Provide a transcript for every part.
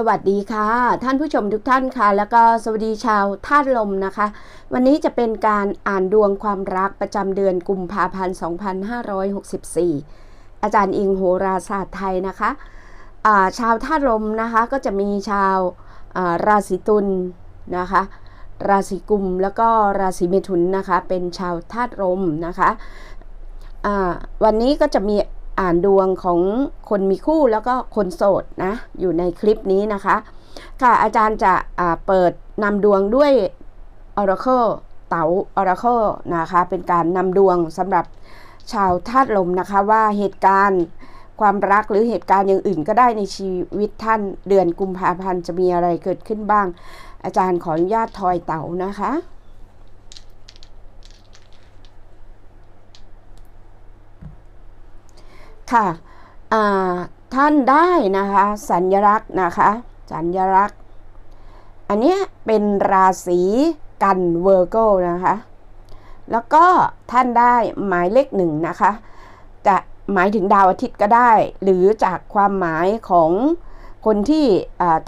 สวัสดีค่ะ ท่านผู้ชมทุกท่านค่ะ แล้วก็สวัสดีชาวธาตุลมนะคะ วันนี้จะเป็นการอ่านดวงความรักประจำเดือนกุมภาพันธ์ 2564 อาจารย์อิงโหราศาสตร์ไทยนะคะาชาวธาตุลมนะคะก็จะมีชาวาราศีตุลนะคะ ราศีกุมแล้วก็ราศีเมถุนนะคะ เป็นชาวธาตุลมนะคะวันนี้ก็จะมี อ่านดวงของคนมีคู่แล้วก็คนโสดนะ อยู่ในคลิปนี้นะคะ ค่ะอาจารย์จะเปิดนำดวงด้วย Oracle เต๋า Oracle นะคะ เป็นการนำดวงสำหรับชาวธาตุลมนะคะว่าเหตุการณ์ความรักหรือเหตุการณ์อย่างอื่นก็ได้ในชีวิตท่านเดือนกุมภาพันธ์จะมีอะไรเกิดขึ้นบ้าง อาจารย์ขออนุญาตทอยเต๋านะคะ ค่ะท่านได้นะคะสัญลักษณ์นะคะสัญลักษณ์ อันนี้เป็นราศีกันเวอร์โกนะคะแล้วก็ท่านได้หมายเลขหนึ่งนะคะจะหมายถึงดาวอาทิตย์ก็ได้ หรือจากความหมายของคนที่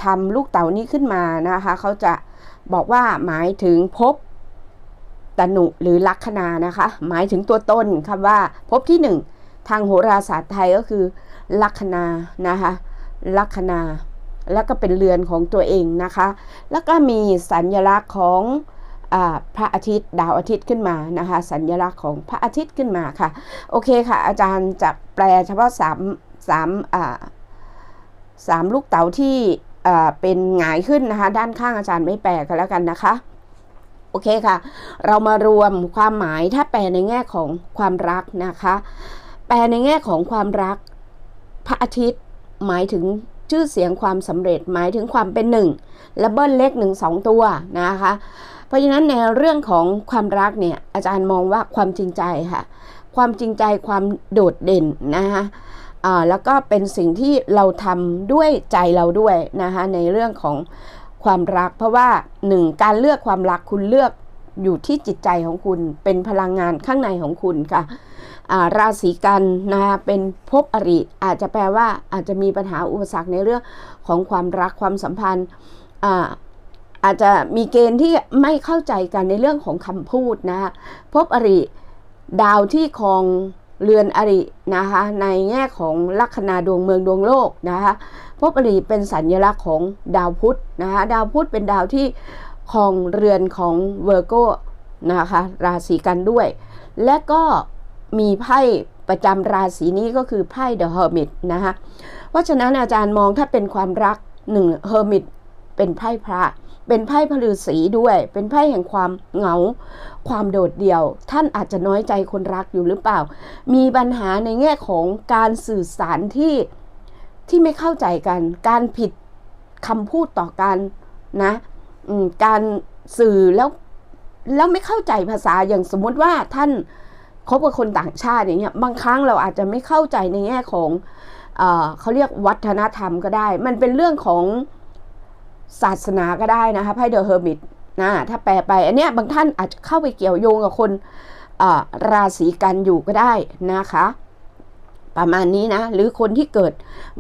ทำลูกเต๋านี้ขึ้นมานะคะเขาจะบอกว่าหมายถึงภพตนุหรือลัคนานะคะ หมายถึงตัวตนคำว่าภพที่หนึ่ง ทางโหราศาสตร์ไทยก็คือ ลัคนานะคะลัคนา แล้วก็เป็นเรือนของตัวเองนะคะ แล้วก็มีสัญลักษณ์ของอพระอาทิตย์ดาวอาทิตย์ขึ้นมานะคะ สัญลักษณ์ของพระอาทิตย์ขึ้นมาค่ะ โอเคค่ะ อาจารย์จะแปลเฉพาะสามสามสามลูกเต๋าที่เป็นหงายขึ้นนะคะ ด้านข้างอาจารย์ไม่แปลกันแล้วกันนะคะโอเคค่ะ เรามารวมความหมายถ้าแปลในแง่ของความรักนะคะ แปลในแง่ของความรัก พระอาทิตย์หมายถึงชื่อเสียงความสำเร็จหมายถึงความเป็นหนึ่งและเบิ้ลเลขหนึ่งสองตัวนะคะ เพราะฉะนั้นในเรื่องของความรักเนี่ยอาจารย์มองว่าความจริงใจค่ะ ความจริงใจความโดดเด่นนะคะแล้วก็เป็นสิ่งที่เราทำด้วยใจเราด้วยนะคะในเรื่องของความรัก เพราะว่าหนึ่งการเลือกความรักคุณเลือก อยู่ที่จิตใจของคุณเป็นพลังงานข้างในของคุณค่ะาราศีกันนะคะเป็นภพอริอาจจะแปลว่าอาจจะมีปัญหาอุปสรรคในเรื่องของความรักความสัมพันธ์อาอาจจะมีเกณฑ์ที่ไม่เข้าใจกันในเรื่องของคำพูดนะคะภพอริดาวที่ครองเรือนอรินะคะในแง่ของลัคนาดวงเมืองดวงโลกนะคะภพอริเป็นสัญลักษณ์ของดาวพุธนะคะดาวพุธเป็นดาวที่ ครองเรือนของเวอร์โกนะคะราศีกันด้วย และก็มีไพ่ประจำราศีนี้ก็คือไพ่ The Hermit นะคะเพราะฉะนั้นอาจารย์มองถ้าเป็นความรักหนึ่ง Hermit เป็นไพ่พระ เป็นไพ่พฤษีด้วย เป็นไพ่แห่งความเหงา ความโดดเดี่ยว ท่านอาจจะน้อยใจคนรักอยู่หรือเปล่า มีปัญหาในแง่ของการสื่อสารที่ที่ไม่เข้าใจกัน การผิดคำพูดต่อกันนะ การสื่อแล้วแล้วไม่เข้าใจภาษาอย่างสมมติว่าท่านคบกับคนต่างชาติอย่างเงี้ยบางครั้งเราอาจจะไม่เข้าใจในแง่ของเอเขาเรียกวัฒนธรรมก็ได้ มันเป็นเรื่องของศาสนาก็ได้นะคะไพ่เดอะเฮอร์มิตนะถ้าแปลไป อันเนี้ยบางท่านอาจจะเข้าไปเกี่ยวโยงกับคนราศีกันอยู่ก็ได้นะคะ ประมาณนี้นะ หรือคนที่เกิด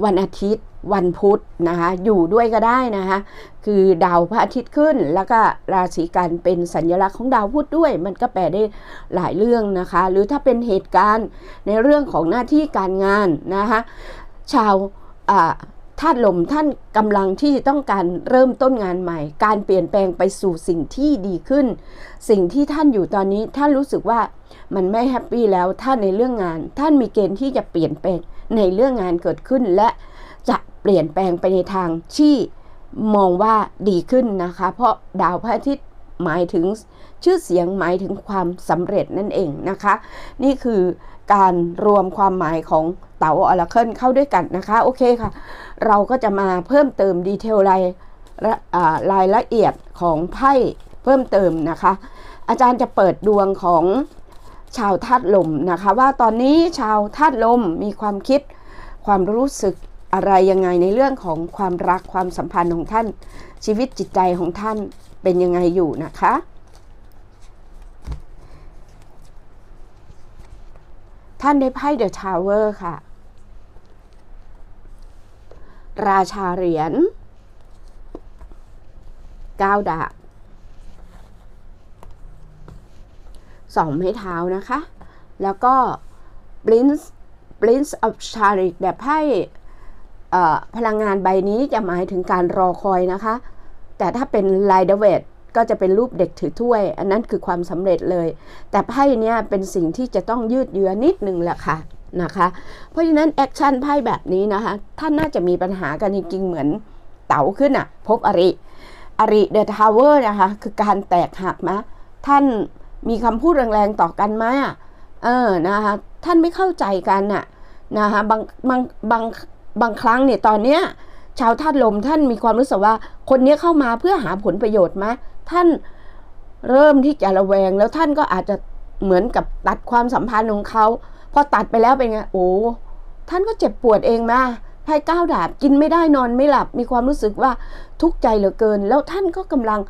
วันอาทิตย์ วันพุธนะคะอยู่ด้วยก็ได้นะคะคือดาวพระอาทิตย์ขึ้น แล้วก็ราศีกันเป็นสัญลักษณ์ของดาวพุธด้วย มันก็แปลได้หลายเรื่องนะคะ หรือถ้าเป็นเหตุการณ์ในเรื่องของหน้าที่การงานนะคะชาวอ่าธาตุลมท่านกำลังที่ต้องการเริ่มต้นงานใหม่ การเปลี่ยนแปลงไปสู่สิ่งที่ดีขึ้น สิ่งที่ท่านอยู่ตอนนี้ท่านรู้สึกว่ามันไม่แฮปปี้แล้วท่านในเรื่องงาน ท่านมีเกณฑ์ที่จะเปลี่ยนแปลงในเรื่องงานเกิดขึ้นและ ปลี่ยนแปลงไปในทางที่มองว่าดีขึ้นนะคะ เพราะดาวพระอาทิตย์หมายถึงชื่อเสียงหมายถึงความสำเร็จนั่นเองนะคะ นี่คือการรวมความหมายของเต๋าอลาเคิลเข้าด้วยกันนะคะ โอเคค่ะ เราก็จะมาเพิ่มเติมดีเทลรายรายละเอียดของไพ่เพิ่มเติมนะคะ อาจารย์จะเปิดดวงของชาวธาตุลมนะคะ ว่าตอนนี้ชาวธาตุลมมีความคิดความรู้สึก อะไรยังไงในเรื่องของความรักความสัมพันธ์ของท่าน ชีวิตจิตใจของท่านเป็นยังไงอยู่นะคะ ท่านได้ไพ่เดอะทาวเวอร์ค่ะ ราชาเหรียญก้าดาบสองไม้เท้านะคะ แล้วก็ Prince Prince of Chariot แบบไพ่ พลังงานใบนี้จะหมายถึงการรอคอยนะคะ แต่ถ้าเป็น l i d e r w a i t ก็จะเป็นรูปเด็กถือถ้วย อันนั้นคือความสำเร็จเลย แต่ไพ่เนี้ยเป็นสิ่งที่จะต้องยืดเยื้อนิดนึงแหละค่ะนะคะ เพราะฉะนั้นแอคชั่นไพ่แบบนี้นะคะท่านน่าจะมีปัญหากันจริงๆเหมือนเต๋าขึ้นอะพบอริ อริเดอะทาวเวอร์นะคะ คือการแตกหักมะท่านมีคำพูดแรงๆต่อกันไหมอะเออนะคะท่านไม่เข้าใจกันน่ะนะคะบางบางบาง บางครั้งเนี่ยตอนเนี้ยชาวธาตุลมท่านมีความรู้สึกว่า คนนี้เข้ามาเพื่อหาผลประโยชน์ไหมท่านเริ่มที่จะระแวงแล้วท่านก็อาจจะเหมือนกับตัดความสัมพันธ์ของเขาพอตัดไปแล้วเป็นไงโอ้ท่านก็เจ็บปวดเองมาไพ่ก้าวดาบกินไม่ได้นอนไม่หลับ มีความรู้สึกว่าทุกข์ใจเหลือเกิน แล้วท่านก็กำลัง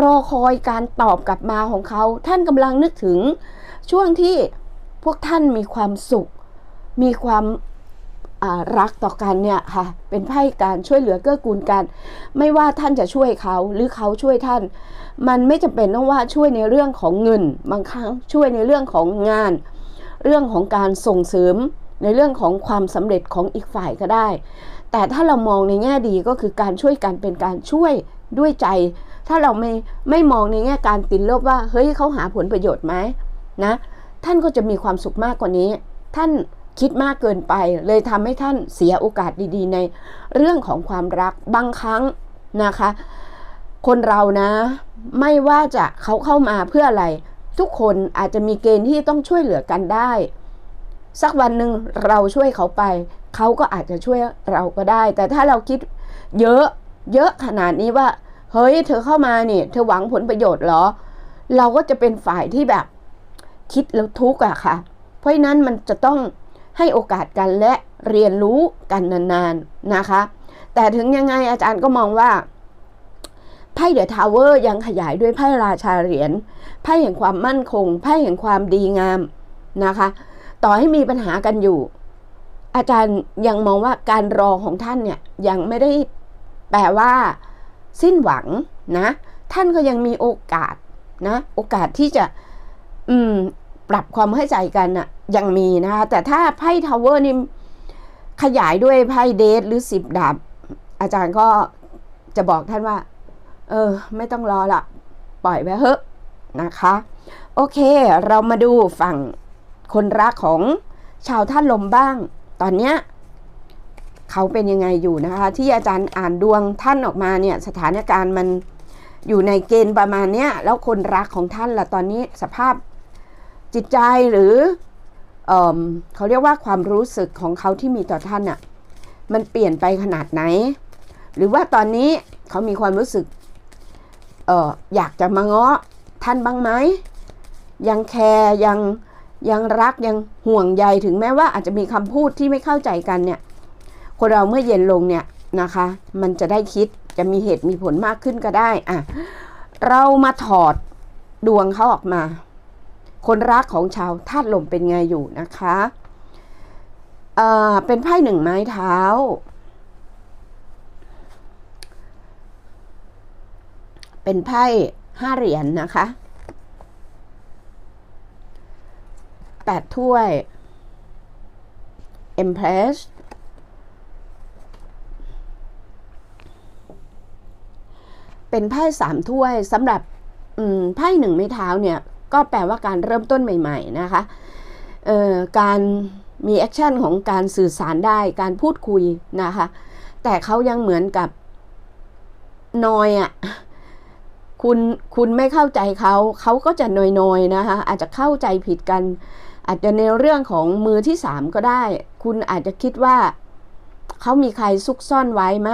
รอคอยการตอบกลับมาของเขา ท่านกำลังนึกถึงช่วงที่พวกท่านมีความสุข มีความ รักต่อกันเนี่ยค่ะเป็นไพ่การช่วยเหลือเกื้อกูลกัน ไม่ว่าท่านจะช่วยเขาหรือเขาช่วยท่าน มันไม่จำเป็นต้องว่าช่วยในเรื่องของเงิน บางครั้งช่วยในเรื่องของงาน เรื่องของการส่งเสริมในเรื่องของความสำเร็จของอีกฝ่ายก็ได้ แต่ถ้าเรามองในแง่ดีก็คือการช่วยกันเป็นการช่วยด้วยใจ ถ้าเราไม่ไม่มองในแง่การติดลบว่าเฮ้ยเขาหาผลประโยชน์ไหมนะท่านก็จะมีความสุขมากกว่านี้ ท่าน คิดมากเกินไป เลยทำให้ท่านเสียโอกาสดีๆ ในเรื่องของความรักบางครั้งนะคะ คนเรานะ ไม่ว่าจะเขาเข้ามาเพื่ออะไร ทุกคนอาจจะมีเกณฑ์ที่ต้องช่วยเหลือกันได้ สักวันหนึ่งเราช่วยเขาไป เขาก็อาจจะช่วยเราก็ได้ แต่ถ้าเราคิดเยอะเยอะขนาดนี้ว่า เฮ้ย เธอเข้ามาเนี่ยเธอหวังผลประโยชน์เหรอ เราก็จะเป็นฝ่ายที่แบบคิดแล้วทุกข์อะค่ะ เพราะฉะนั้นมันจะต้อง ให้โอกาสกันและเรียนรู้กันนานๆนะคะ แต่ถึงยังไงอาจารย์ก็มองว่าไพ่เดอะทาวเวอร์ยังขยายด้วยไพ่ราชาเหรียญไพ่แห่งความมั่นคงไพ่แห่งความดีงามนะคะ ต่อให้มีปัญหากันอยู่ อาจารย์ยังมองว่าการรอของท่านเนี่ยยังไม่ได้แปลว่า สิ้นหวังนะ ท่านก็ยังมีโอกาสนะ โอกาสที่จะ อืม ปรับความเข้าใจกันอะ ยังมีนะคะแต่ถ้าไพ่ทาวเวอร์นี่ขยายด้วยไพ่เดทหรือสิบดาบ อาจารย์ก็จะบอกท่านว่า เออ ไม่ต้องรอละปล่อยไปเถอะนะคะ โอเค เรามาดูฝั่งคนรักของชาวท่านลมบ้าง ตอนเนี้ยเขาเป็นยังไงอยู่นะคะ ที่อาจารย์อ่านดวงท่านออกมาเนี่ย สถานการณ์มันอยู่ในเกณฑ์ประมาณเนี้ยแล้วคนรักของท่านล่ะตอนนี้สภาพจิตใจหรือ เเขาเรียกว่าความรู้สึกของเขาที่มีต่อท่านอะ่ะมันเปลี่ยนไปขนาดไหน หรือว่าตอนนี้เขามีความรู้สึกอออยากจะมาง้อท่านบ้างไหมยังแคร์ยังยังรักยังห่วงใยถึงแม้ว่าอาจจะมีคำพูดที่ไม่เข้าใจกันเนี่ย คนเราเมื่อเย็นลงเนี่ยนะคะ มันจะได้คิดจะมีเหตุมีผลมากขึ้นก็ได้อะเรามาถอดดวงเขาออกมา คนรักของชาวธาตุลมเป็นไงอยู่นะคะเอ่อเป็นไพ่หนึ่งไม้เท้า เป็นไพ่ห้าเหรียญนนะคะแปดถ้วย Empress เป็นไพ่สามถ้วยสำหรับไพ่หนึ่งไม้เท้าเนี่ย ก็แปลว่าการเริ่มต้นใหม่ ๆ นะคะการมีแอคชั่นของการสื่อสารได้การพูดคุยนะคะ แต่เขายังเหมือนกับนอยอะ่ะคุณคุณไม่เข้าใจเขาเขาก็จะนอยๆนะคะอาจจะเข้าใจผิดกัน อาจจะในเรื่องของมือที่สามก็ได้ คุณอาจจะคิดว่าเขามีใครซุกซ่อนไว้ไหม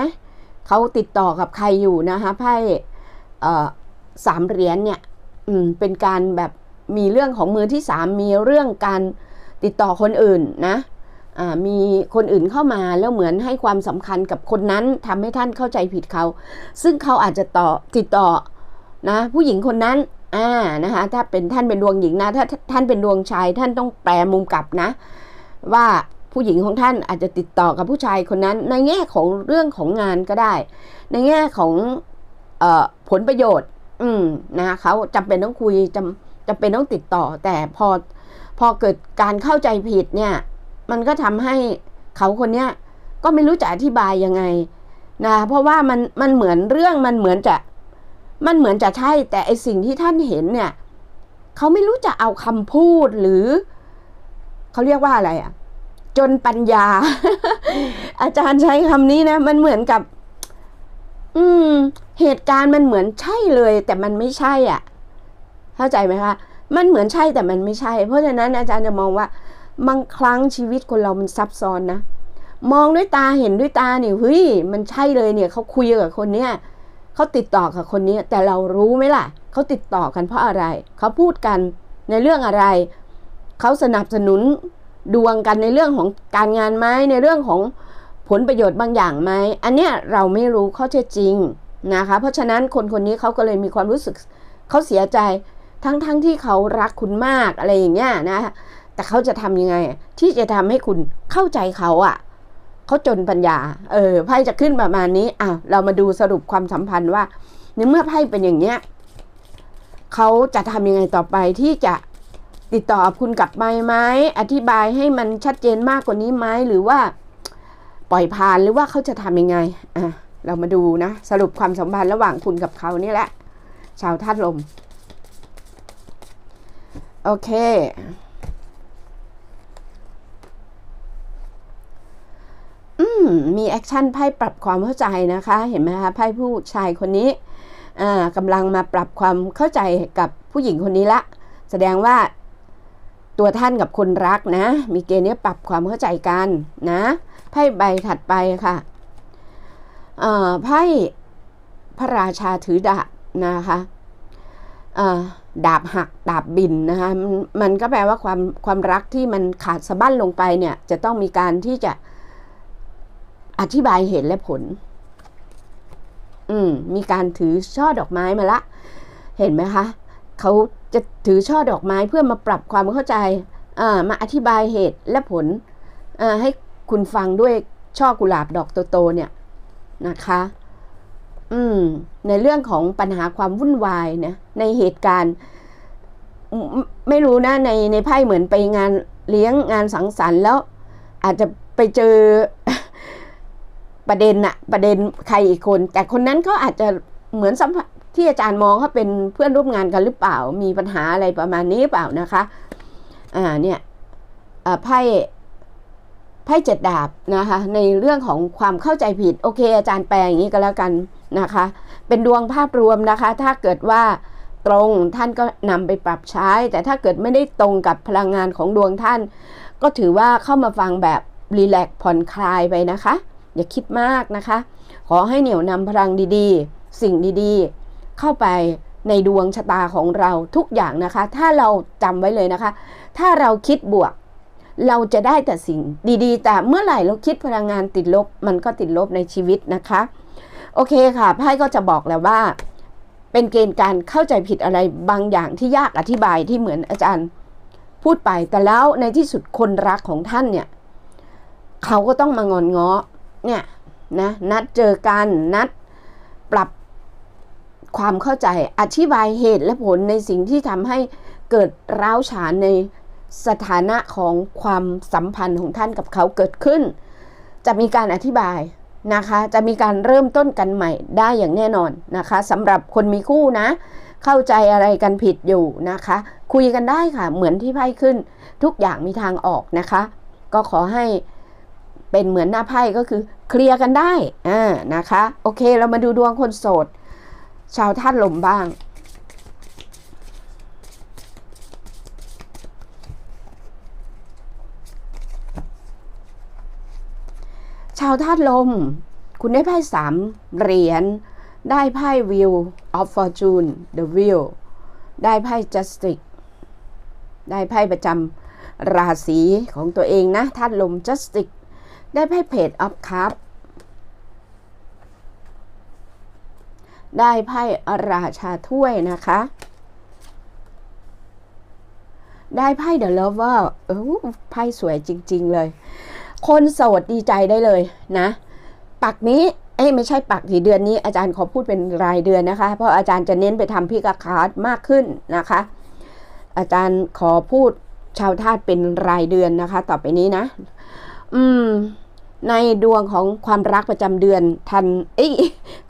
เขาติดต่อกับใครอยู่นะคะไพ่สามเหรียญเนี่ย เป็นการแบบมีเรื่องของมือที่สามมีเรื่องการติดต่อคนอื่นนะมีคนอื่นเข้ามาแล้วเหมือนให้ความสำคัญกับคนนั้นทำให้ท่านเข้าใจผิดเขา ซึ่งเขาอาจจะต่อติดต่อนะผู้หญิงคนนั้นอ่านะคะถ้าเป็นท่านเป็นดวงหญิงนะถ้าท่านเป็นดวงชายท่านต้องแปลมุมกลับนะ ว่าผู้หญิงของท่านอาจจะติดต่อกับผู้ชายคนนั้น ในแง่ของเรื่องของงานก็ได้ ในแง่ของออผลประโยชน์ อืมนะเขาจำเป็นต้องคุยจำจำเป็นต้องติดต่อ แต่พอพอเกิดการเข้าใจผิดเนี่ย มันก็ทำให้เขาคนเนี้ยก็ไม่รู้จะอธิบายยังไงนะเพราะว่ามันมันเหมือนเรื่องมันเหมือนจะ มันเหมือนจะใช่ แต่ไอสิ่งที่ท่านเห็นเนี่ยเขาไม่รู้จะเอาคำพูดหรือเขาเรียกว่าอะไรอะจนปัญญา อาจารย์ใช้คำนี้นะ มันเหมือนกับ อืม เหตุการณ์มันเหมือนใช่เลย แต่มันไม่ใช่อะ เข้าใจไหมคะมันเหมือนใช่แต่มันไม่ใช่ เพราะฉะนั้นอาจารย์จะมองว่าบางครั้งชีวิตคนเรามันซับซ้อนนะมองด้วยตาเห็นด้วยตาเนี่ยเฮ้ยมันใช่เลยเนี่ยเขาคุยกับคนเนี้ยเขาติดต่อกับคนนี้แต่เรารู้ไหมล่ะเขาติดต่อกันเพราะอะไรเขาพูดกันในเรื่องอะไรเขาสนับสนุนดวงกันในเรื่องของการงานไหมในเรื่องของผลประโยชน์บางอย่างไหมอันเนี้ยเราไม่รู้ข้อเท็จจริง นะคะ เพราะฉะนั้นคนคนนี้เขาก็เลยมีความรู้สึกเขาเสียใจทั้งๆทที่เขารักคุณมากอะไรอย่างเงี้ยนะ แต่เขาจะทำยังไง ที่จะทำให้คุณเข้าใจเขาอะ่ะเขาจนปัญญา เออไพ่จะขึ้นประมาณนี้อะเรามาดูสรุปความสัมพันธ์ว่าในเมื่อไพ่เป็นอย่างเนี้ยเขาจะทำยังไงต่อไปที่จะติดต่อคุณกลับไปไหมอธิบายให้มันชัดเจนมากกว่านี้ไหมหรือว่า ปล่อยผ่านหรือว่าเขาจะทำยังไงอะ เรามาดูนะ สรุปความสัมพันธ์ระหว่างคุณกับเขานี่แหละ ชาวธาตุลม โอเค อืม มีแอคชั่นไพ่ปรับความเข้าใจนะคะ เห็นไหมคะไพ่ผู้ชายคนนี้กำลังมาปรับความเข้าใจกับผู้หญิงคนนี้ละ แสดงว่าตัวท่านกับคนรักนะ มีเกณฑ์นี้ปรับความเข้าใจกันนะไพ่ใบถัดไปค่ะ ไพ่พระราชาถือดาบนะคะดาบหักดาบบินนะคะมันมันก็แปลว่าความความรักที่มันขาดสะบั้นลงไปเนี่ยจะต้องมีการที่จะอธิบายเหตุและผล อืมมีการถือช่อดอกไม้มาละ เห็นไหมคะเขาจะถือช่อดอกไม้เพื่อมาปรับความเข้าใจอ่ามาอธิบายเหตุและผลอ่าให้คุณฟังด้วยช่อกุหลาบดอกโตๆเนี่ย นะคะ อืม ในเรื่องของปัญหาความวุ่นวายนะ ในเหตุการณ์ ไม่รู้นะ ในในไพ่เหมือนไปงานเลี้ยงงานสังสรรค์แล้ว อาจจะไปเจอประเด็นอะประเด็นใครอีกคน แต่คนนั้นก็อาจจะเหมือนสัมที่อาจารย์มองเขาเป็นเพื่อนร่วมงานกันหรือเปล่า มีปัญหาอะไรประมาณนี้เปล่านะคะ อ่าเนี่ยไพ่ ไพ่เจ็ดดาบนะคะ ในเรื่องของความเข้าใจผิด โอเค อาจารย์แปลอย่างนี้ก็แล้วกันนะคะ เป็นดวงภาพรวมนะคะ ถ้าเกิดว่าตรงท่านก็นำไปปรับใช้ แต่ถ้าเกิดไม่ได้ตรงกับพลังงานของดวงท่าน ก็ถือว่าเข้ามาฟังแบบรีแลกผ่อนคลายไปนะคะ อย่าคิดมากนะคะ ขอให้เหนี่ยวนำพลังดีๆ สิ่งดีๆ เข้าไปในดวงชะตาของเราทุกอย่างนะคะ ถ้าเราจำไว้เลยนะคะ ถ้าเราคิดบวก เราจะได้แต่สิ่งดีๆ แต่เมื่อไหร่เราคิดพลังงานติดลบ มันก็ติดลบในชีวิตนะคะ โอเคค่ะไพ่ก็จะบอกแล้วว่า เป็นเกณฑ์การเข้าใจผิดอะไรบางอย่างที่ยากอธิบายที่เหมือนอาจารย์ พูดไปแต่แล้วในที่สุดคนรักของท่านเนี่ย เขาก็ต้องมางอนง้อเนี่ยนะนัดเจอกันนัดปรับความเข้าใจอธิบายเหตุและผลในสิ่งที่ทำให้เกิดร้าวฉานใน สถานะของความสัมพันธ์ของท่านกับเขาเกิดขึ้น จะมีการอธิบายนะคะ จะมีการเริ่มต้นกันใหม่ได้อย่างแน่นอนนะคะสำหรับคนมีคู่นะ เข้าใจอะไรกันผิดอยู่นะคะ คุยกันได้ค่ะ เหมือนที่ไพ่ขึ้น ทุกอย่างมีทางออกนะคะ ก็ขอให้เป็นเหมือนหน้าไพ่ก็คือเคลียร์กันได้อ่านะคะ โอเคเรามาดูดวงคนโสด ชาวธาตุลมบ้าง ชาวธาตุลม คุณได้ไพ่สามเหรียญ ได้ไพ่ Wheel of Fortune The Wheel ได้ไพ่ Justice ได้ไพ่ประจำราศีของตัวเองนะธาตุลม Justice ได้ไพ่เพจออฟคัพได้ไพ่ราชาถ้วยนะคะ ได้ไพ่เดอะเลเวอร์เออไพ่สวยจริง ๆ เลย คนโสดดีใจได้เลยนะ ปักนี้เอ้ไม่ใช่ปักที่เดือนนี้อาจารย์ขอพูดเป็นรายเดือนนะคะ เพราะอาจารย์จะเน้นไปทำพิกาคาร์ดมากขึ้นนะคะ อาจารย์ขอพูดชาวธาตุเป็นรายเดือนนะคะ ต่อไปนี้นะ อืม ในดวงของความรักประจำเดือนทันเอ้ย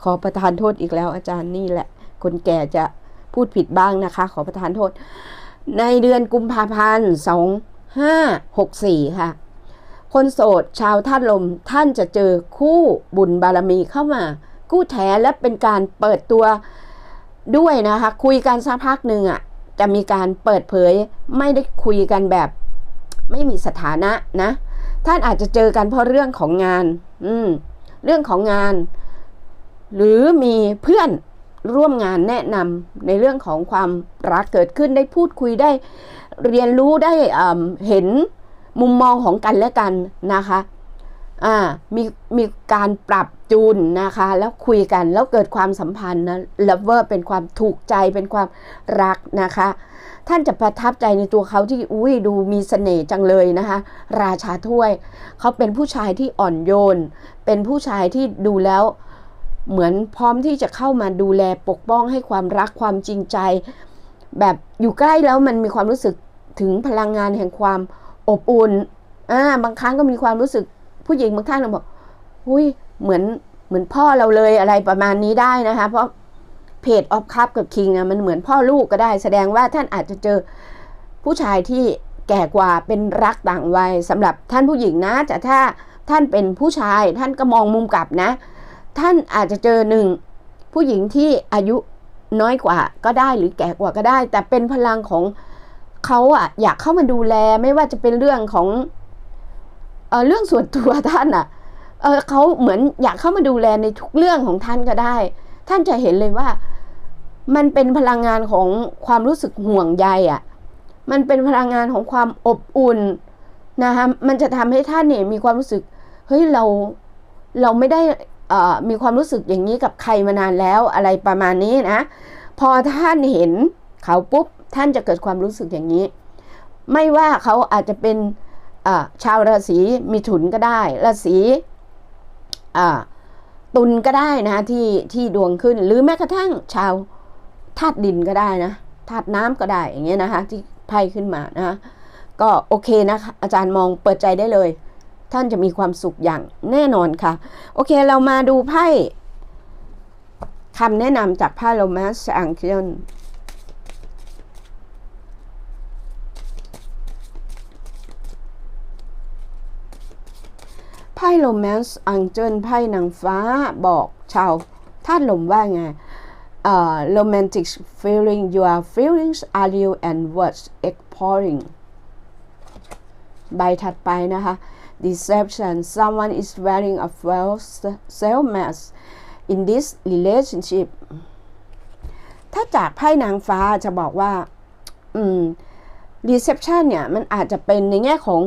ขอประทานโทษอีกแล้ว อาจารย์นี่แหละ คนแก่จะพูดผิดบ้างนะคะ ขอประทานโทษ ในเดือนกุมภาพันธ์สองห้าหกสี่ค่ะ คนโสดชาวธาตุลมท่านจะเจอคู่บุญบารมีเข้ามา คู่แท้และเป็นการเปิดตัวด้วยนะคะ คุยกันสักพักหนึ่งอะจะมีการเปิดเผยไม่ได้คุยกันแบบ ไม่มีสถานะนะ ท่านอาจจะเจอกันเพราะเรื่องของงาน อืม เรื่องของงาน หรือมีเพื่อนร่วมงานแนะนำในเรื่องของความรักเกิดขึ้นได้พูดคุยได้เรียนรู้ได้เห็น มุมมองของกันและกันนะคะอ่ามีมีการปรับจูนนะคะ แล้วคุยกันแล้วเกิดความสัมพันธ์นะเลเวอร์เป็นความถูกใจเป็นความรักนะคะ ท่านจะประทับใจในตัวเขาที่อุ้ยดูมีเสน่ห์จังเลยนะคะ ราชาถ้วย เขาเป็นผู้ชายที่อ่อนโยน เป็นผู้ชายที่ดูแล้วเหมือนพร้อมที่จะเข้ามาดูแลปกป้องให้ความรักความจริงใจ แบบอยู่ใกล้แล้วมันมีความรู้สึกถึงพลังงานแห่งความ อบอุ่นอ่าบางครั้งก็มีความรู้สึกผู้หญิงบางท่านเราบอกอุ้ยเหมือนเหมือนพ่อเราเลยอะไรประมาณนี้ได้นะคะ เพราะเพจออฟคัพกับคิงอะมันเหมือนพ่อลูกก็ได้ แสดงว่าท่านอาจจะเจอผู้ชายที่แก่กว่าเป็นรักต่างวัยสำหรับท่านผู้หญิงนะแต่ถ้าท่านเป็นผู้ชายท่านก็มองมุมกลับนะ ท่านอาจจะเจอหนึ่งผู้หญิงที่อายุน้อยกว่าก็ได้หรือแก่กว่าก็ได้ แต่เป็นพลังของ เขาอะอยากเข้ามาดูแลไม่ว่าจะเป็นเรื่องของเออเรื่องส่วนตัวท่านอะเออเขาเหมือนอยากเข้ามาดูแลในทุกเรื่องของท่านก็ได้ ท่านจะเห็นเลยว่า มันเป็นพลังงานของความรู้สึกห่วงใยอะมันเป็นพลังงานของความอบอุ่นนะคะมันจะทำให้ท่านเนี่ยมีความรู้สึกเฮ้ยเราเราไม่ได้มีความรู้สึกอย่างนี้กับใครมานานแล้วอะไรประมาณนี้นะ พอท่านเห็นเขาปุ๊บ ท่านจะเกิดความรู้สึกอย่างนี้ ไม่ว่าเขาอาจจะเป็นชาวราศีมีถุนก็ได้ ราศีตุลก็ได้นะที่ที่ดวงขึ้น หรือแม้กระทั่งชาวธาตุดินก็ได้นะธาตุน้ำก็ได้อย่างเงี้ยนะคะที่ไพ่ขึ้นมานะก็โอเคนะคะอาจารย์มองเปิดใจได้เลย ท่านจะมีความสุขอย่างแน่นอนค่ะ โอเคเรามาดูไพ่คำแนะนำจากไพ่โรแมนส์อังเคิล ไพ่โรแมนส์อังเจิลไพ่นางฟ้าบอกชาวธาตุลมว่าไง uh, romantic feeling your feelings are real and worth exploring ใบถัดไปนะคะ deception someone is wearing a false self mask in this relationship ถ้าจากไพ่นางฟ้าจะบอกว่า อืม deception เนี่ย มันอาจจะเป็นในแง่ของ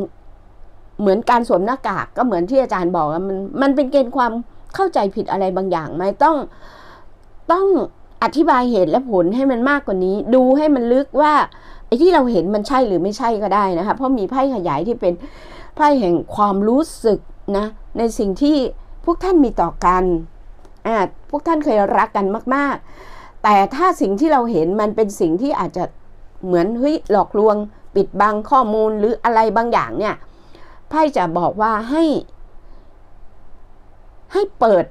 เหมือนการสวมหน้ากากก็เหมือนที่อาจารย์บอกมันมันเป็นเกณฑ์ความเข้าใจผิดอะไรบางอย่างไหมต้องต้องอธิบายเหตุและผลให้มันมากกว่านี้ ดูให้มันลึกว่าไอ้ที่เราเห็นมันใช่หรือไม่ใช่ก็ได้นะคะเพราะมีไพ่ขยายที่เป็นไพ่แห่งความรู้สึกนะในสิ่งที่พวกท่านมีต่อกันอ่าพวกท่านเคยรักกันมาก ๆ แต่ถ้าสิ่งที่เราเห็นมันเป็นสิ่งที่อาจจะเหมือนเฮ้ยหลอกลวง ปิดบังข้อมูลหรืออะไรบางอย่างเนี่ย ไพ่จะบอกว่าให้ ให้เปิด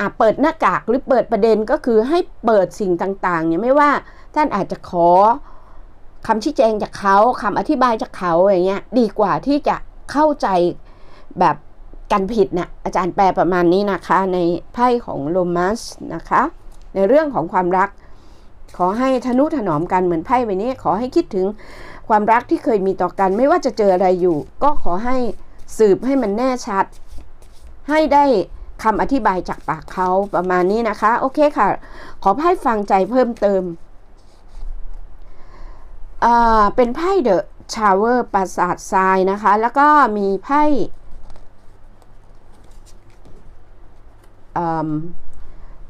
อะเปิดหน้ากากหรือเปิดประเด็นก็คือให้เปิดสิ่งต่างๆเนี่ยไม่ว่าท่านอาจจะขอคำชี้แจงจากเขาคำอธิบายจากเขาอย่างเงี้ยดีกว่าที่จะเข้าใจแบบกันผิดนะ่ะอาจารย์แปลประมาณนี้นะคะ ในไพ่ของโรมัสนะคะ ในเรื่องของความรัก ขอให้ทนุถนอมกันเหมือนไพ่ใบนี้ ขอให้คิดถึงความรักที่เคยมีต่อกัน ไม่ว่าจะเจออะไรอยู่ ก็ขอให้ สืบให้มันแน่ชัด ให้ได้คำอธิบายจากปากเขาประมาณนี้นะคะ โอเคค่ะ ขอไพ่ฟังใจเพิ่มเติมเป็นไพ่เดอะชาวเวอร์ปราสาททรายนะคะ แล้วก็มีไพ่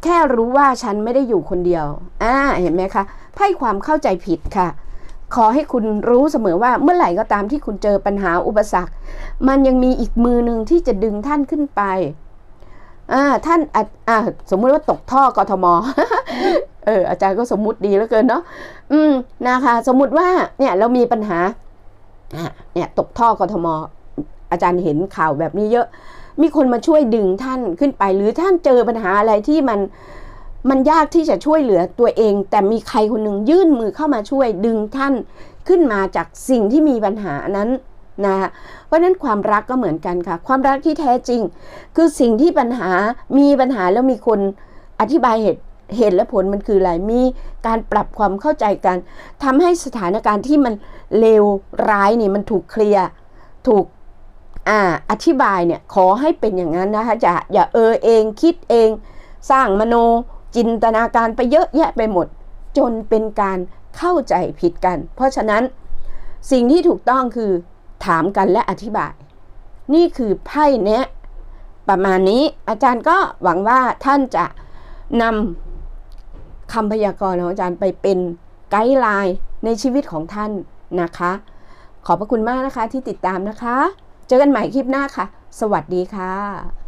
แค่รู้ว่าฉันไม่ได้อยู่คนเดียว อ่า เห็นไหมคะ ไพ่ความเข้าใจผิดค่ะ ขอให้คุณรู้เสมอว่าเมื่อไหร่ก็ตามที่คุณเจอปัญหาอุปสรรค มันยังมีอีกมือหนึ่งที่จะดึงท่านขึ้นไปท่านอ่าสมมุติว่าตกท่อกทมเอออาจารย์ก็สมมุติดีแล้วเกินเนาะอืมนะคะ สมมุติว่าเนี่ยเรามีปัญหาเนี่ยตกท่อกทมอาจารย์เห็นข่าวแบบนี้เยอะ มีคนมาช่วยดึงท่านขึ้นไป หรือท่านเจอปัญหาอะไรที่มัน มันยากที่จะช่วยเหลือตัวเอง แต่มีใครคนหนึ่งยื่นมือเข้ามาช่วยดึงท่านขึ้นมาจากสิ่งที่มีปัญหานั้นนะคะเพราะนั้นความรักก็เหมือนกันค่ะ ความรักที่แท้จริง คือสิ่งที่ปัญหามีปัญหาแล้วมีคนอธิบายเหตุเหตุและผลมันคืออะไรมีการปรับความเข้าใจกันทำให้สถานการณ์ที่มันเลวร้ายนี่มันถูกเคลียร์ถูกอ่าอธิบายเนี่ยขอให้เป็นอย่างนั้นนะคะจะอย่าเออเองคิดเอง สร้างมโน จินตนาการไปเยอะแยะไปหมด จนเป็นการเข้าใจผิดกัน เพราะฉะนั้นสิ่งที่ถูกต้องคือถามกันและอธิบาย นี่คือไพ่เนี้ยประมาณนี้อาจารย์ก็หวังว่าท่านจะนำคำพยากรณ์ของอาจารย์ไปเป็นไกด์ไลน์ในชีวิตของท่านนะคะ ขอบพระคุณมากนะคะที่ติดตามนะคะ เจอกันใหม่คลิปหน้าค่ะ สวัสดีค่ะ